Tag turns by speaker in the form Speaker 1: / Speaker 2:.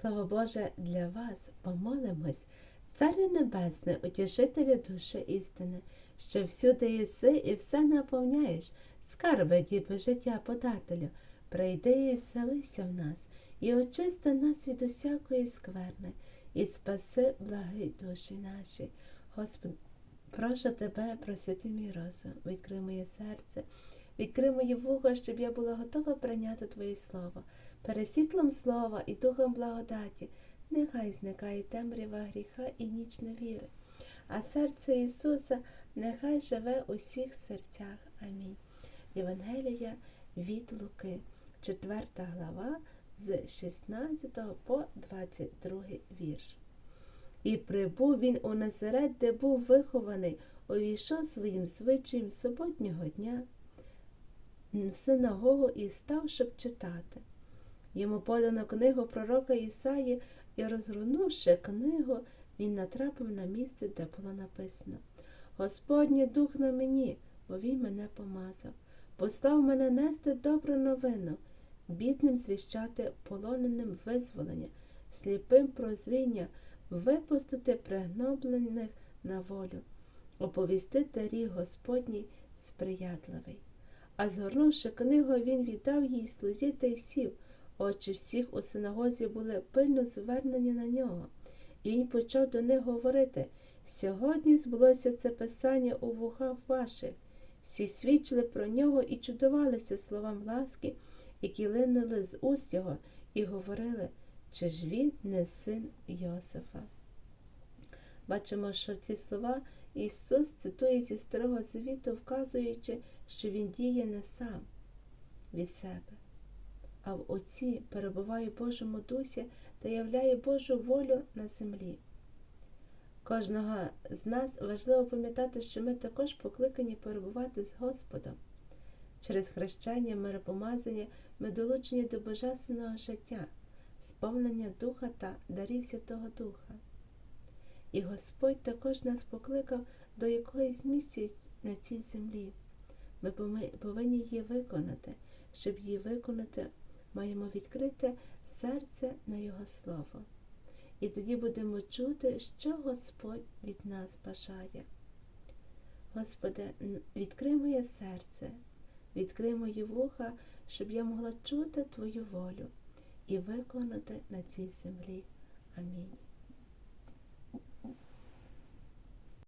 Speaker 1: Слово Боже для вас помолимось, Царю Небесне, утішителю душі істини, що всюди єси і все наповняєш, скарби діби життя подателю, прийди і вселися в нас, і очисти нас від усякої скверни, і спаси благі душі наші. Господи, прошу тебе, просвіти мій розум, відкрий моє серце, відкрий моє вухо, щоб я була готова прийняти Твоє Слово, перед світлом слова і духом благодаті. Нехай зникає темрява гріха і ніч невіри, а серце Ісуса нехай живе у всіх серцях. Амінь. Євангелія від Луки, 4 глава, з 16 по 22 вірш. І прибув він у Назарет, де був вихований, увійшов своїм звичаєм суботнього дня синагогу і став, щоб читати. Йому подано книгу пророка Ісаї, і, розгорнувши книгу, він натрапив на місце, де було написано Господній дух на мені, бо він мене помазав, постав мене нести добру новину, бідним звіщати полоненим визволення, сліпим прозріння, випустити пригноблених на волю, оповістити рік Господній сприятливий. А згорнувши книгу, він віддав їй слузі та й сів. Очі всіх у синагозі були пильно звернені на нього, і він почав до них говорити сьогодні збулося це писання у вухах ваших. Всі свідчили про нього і чудувалися словам ласки, які линули з уст його, і говорили, чи ж він не син Йосифа. Бачимо, що ці слова Ісус цитує зі Старого Завіту, вказуючи, що Він діє не сам від себе а в Отці перебуває в Божому дусі та являє Божу волю на землі. Кожного з нас важливо пам'ятати, що ми також покликані перебувати з Господом. Через хрещення, миропомазання ми долучені до божественного життя, сповнення Духа та дарів Святого Духа. І Господь також нас покликав до якоїсь місії на цій землі. Ми повинні її виконати, щоб її виконати маємо відкрите серце на Його Слово. І тоді будемо чути, що Господь від нас бажає. Господи, відкрий моє серце, відкрий мої вуха, щоб я могла чути Твою волю і виконати на цій землі. Амінь.